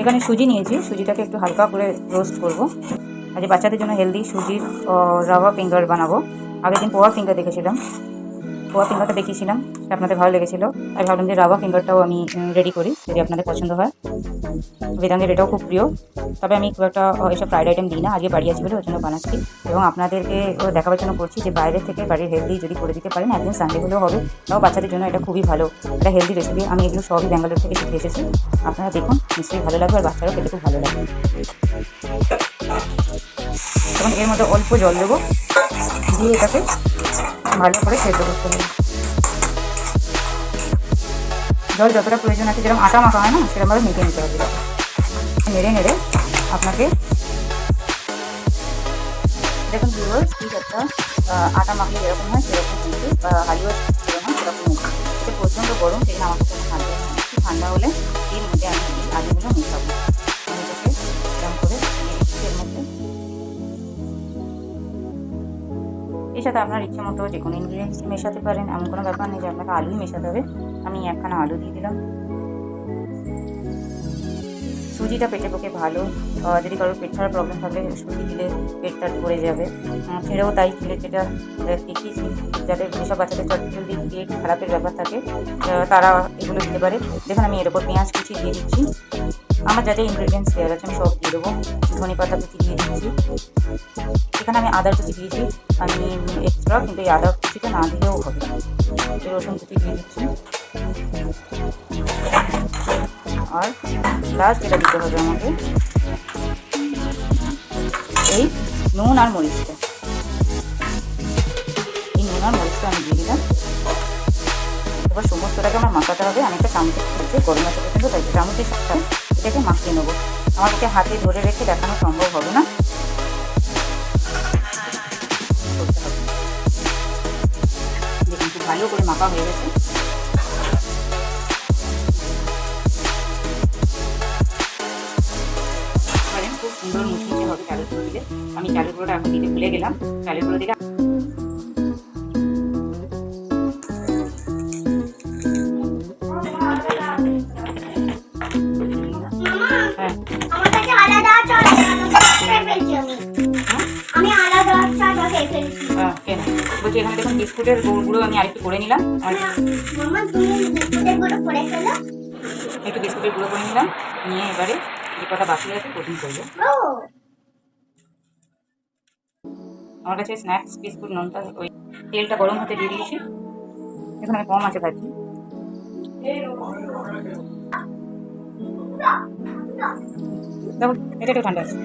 এখানে সুজি নিয়েছি। সুজিটাকে একটু হালকা করে রোস্ট করব। আজ বাচ্চাদের জন্য হেলদি সুজির রাওয়া ফিঙ্গার বানাবো। আগের দিন পোয়া ফিঙ্গার দেখেছিলাম। পোয়া ফিঙ্গারটা দেখিয়েছিলাম আপনাদের ভালো লেগেছিলো। তাই ভাবলাম যে রাওয়া ফিঙ্গারটাও আমি রেডি করি, যদি আপনাদের পছন্দ হয়। বেদাঙ্গের এটাও খুব প্রিয়। তবে আমি খুব একটা এসব ফ্রাইড আইটেম দিই না আজকে বাড়ি আছি বলে ওই জন্য বানাচ্ছি। এবং আপনাদেরকে দেখাবার জন্য করছি যে বাইরে থেকে বাড়ির হেলদি যদি করে দিতে পারেন, একদিন সানডে হলেও হবে। তাও বাচ্চাদের জন্য এটা খুবই ভালো। এটা হেলদি রেসিপি আমি এগুলো সবই ব্যাঙ্গালোর থেকে শিখে এসেছি। আপনারা দেখুন, নিশ্চয়ই ভালো লাগবে আর বাচ্চারাও খেতে খুব ভালো লাগবে। তখন এর মধ্যে অল্প জল দেবো, দিয়ে এটাকে ভালো করে সেদ্ধ করতে হবে। জল যতটা প্রয়োজন আছে, যেরকম আটা মাখা হয় না, সেরকমভাবে মেখে নিতে হবে। নেড়ে নেড়ে আপনাকে দেখুন আটা মাখলে যেরকম হয়, সেরকম কিন্তু হালুয়া যেরকম সেরকম হয়েছে প্রচণ্ড গরম জন্য আমাকে কোনো ঠান্ডা ঠান্ডা হলে এর মধ্যে আমি আলুগুলো মেশাবো। এর সাথে আপনার ইচ্ছে মতো যে কোনো ইনগ্রিডিয়েন্টস মেশাতে পারেন, এমন কোনো ব্যাপার নেই যে আপনাকে আলুই মেশাতে হবে। আমি একখানা আলু দিয়ে দিলাম। সুজিটা পেটের পক্ষে ভালো। যদি কারোর পেট ছাড়া প্রবলেম থাকলে সুজি দিলে পেটটা ভরে যাবে। ছেড়েও তাই ছেড়ে যেটা দেখিয়েছি যাদের যেসব বাচ্চাদের চট জলদি পেট খারাপের ব্যাপার থাকে তারা এগুলো দিতে পারে। দেখুন, আমি এর ওপর পেঁয়াজ কুচি দিয়ে দিচ্ছি। আমার যা যা ইনগ্রিডিয়েন্টস দেওয়ার আছে, আমি সব দিয়ে দেবো। ধনে পাতা কুচি দিয়ে দিচ্ছি। এখানে আমি আদার কুচি দিয়েছি। আমি এক্সট্রা কিন্তু এই আদা কুচিটা না দিলেও হবে। রসুন কুচি দিয়ে দিচ্ছি। আর লাস্ট এটা দিতে হবে আমাকে। এই নুন আর মরিচটা। এই নুন আর মরিচটা আমি দিয়ে দিলাম। এবার সমস্তটাকে আমার মাখাতে হবে। চামচের সাহায্যে গরম মশলা কিন্তু তাই, চামচের সাথে। এটাকে মাখিয়ে নেব। আমার এটাকে হাতে ধরে রেখে দেখানো সম্ভব হবে না। দেখুন ভালো করে মাখা হয়ে গেছে। খুব সুন্দর মুচমুচে হবে চালের গুঁড়ো দিলে আমি চালের গুঁড়োটা এখন দিতে ভুলে গেলাম। চালের গুঁড়ো দিলে এখানে দেখুন বিস্কুটের গুঁড়ো আমি আরেকটু করে নিলাম। একটু বিস্কুটের গুঁড়ো করে নিলাম। নিয়ে এবারে যে কটা বাকি আছে কোটিং করব। আমার কাছে স্ন্যাক্স বিস্কুট নোনতা ওই তেলটা গরম হতে দিয়ে দিয়েছি। এখন আমি কম আছে দেখো এটা একটু ঠান্ডা আছে।